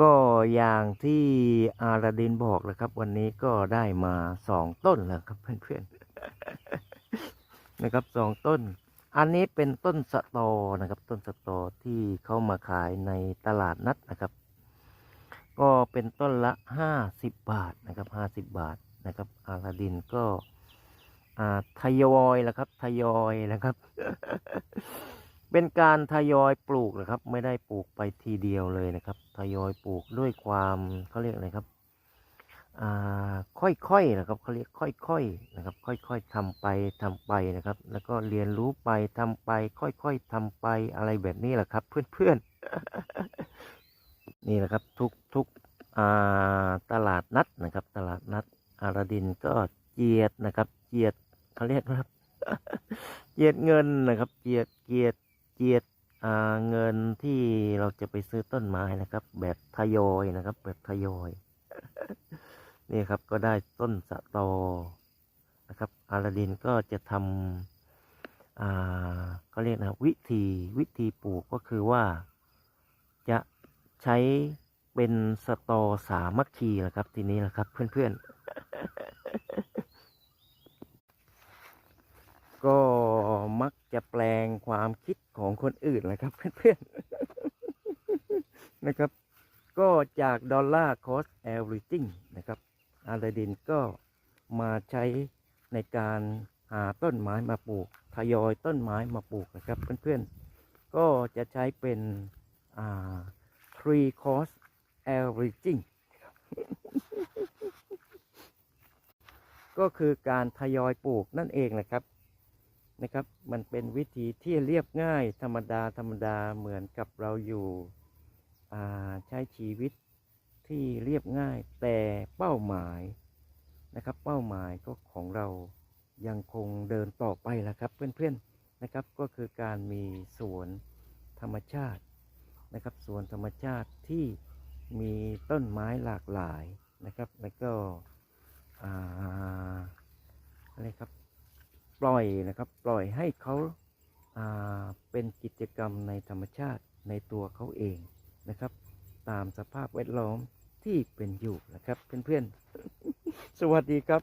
ก็อย่างที่อาราดินบอกเลยครับ วันนี้ก็ได้มาสองต้นแล้วครับเพื่อนๆนะครับสองต้น อันนี้เป็นต้นสตอนะครับ ต้นสตอที่เขามาขายในตลาดนัดนะครับ ก็เป็นต้นละห้าสิบบาทนะครับห้าสิบบาทนะครับ อาราดินก็อ่าทยอยแล้วครับทยอยนะครับ เป็นการทยอยปลูกนะครับ ไม่ได้ปลูกไปทีเดียวเลยนะครับ ทยอยปลูกด้วยความเขาเรียกอะไรครับอ่าค่อยๆนะครับเขาเรียกค่อยๆนะครับ ค่อยๆทำไปทำไปนะครับ แล้วก็เรียนรู้ไปทำไป ค่อยๆทำไปอะไรแบบนี้แหละครับ เพื่อนๆนี่แหละครับทุกทุกอ่าตลาดนัดนะครับ ตลาดนัดอาราดินก็เจียดนะครับ เจียดเขาเรียกครับเจียดเงินนะครับ เจียดเกียด จียดเงินที่เราจะไปซื้อต้นไม้นะครับ แบบทยอยนะครับ แบบทยอย นี่ครับก็ได้ต้นสะตอนะครับอาราดินก็จะทำอ่าเขาเรียกนะครับวิธีวิธีปลูกก็คือว่าจะใช้เป็นสตอสามัคคีนะครับ ทีนี้แหละครับเพื่อนๆ ก็มัก จะแปลงความคิดของคนอื่นนะครับเพื่อนๆนะครับ ก็จากดอลลาร์คอสแอลริจิงนะครับอาราดินก็มาใช้ในการหาต้นไม้มาปลูกทยอยต้นไม้มาปลูกนะครับเพื่อนๆ ก็จะใช้เป็นอ่า three cost averaging ก็คือการทยอยปลูกนั่นเองนะครับ นะครับ มันเป็นวิธีที่เรียบง่ายธรรมดาธรรมดาเหมือนกับเราอยู่ใช้ชีวิตที่เรียบง่ายแต่เป้าหมายนะครับ เป้าหมายก็ของเรายังคงเดินต่อไปแหละครับ เพื่อนๆนะครับก็คือการมีสวนธรรมชาตินะครับสวนธรรมชาติที่มีต้นไม้หลากหลายนะครับ แล้วก็อะไรครับ ปล่อยนะครับ ปล่อยให้เขาาเป็นกิจกรรมในธรรมชาติในตัวเขาเองนะครับ ตามสภาพแวดล้อมที่เป็นอยู่นะครับ เพื่อนๆ สวัสดีครับ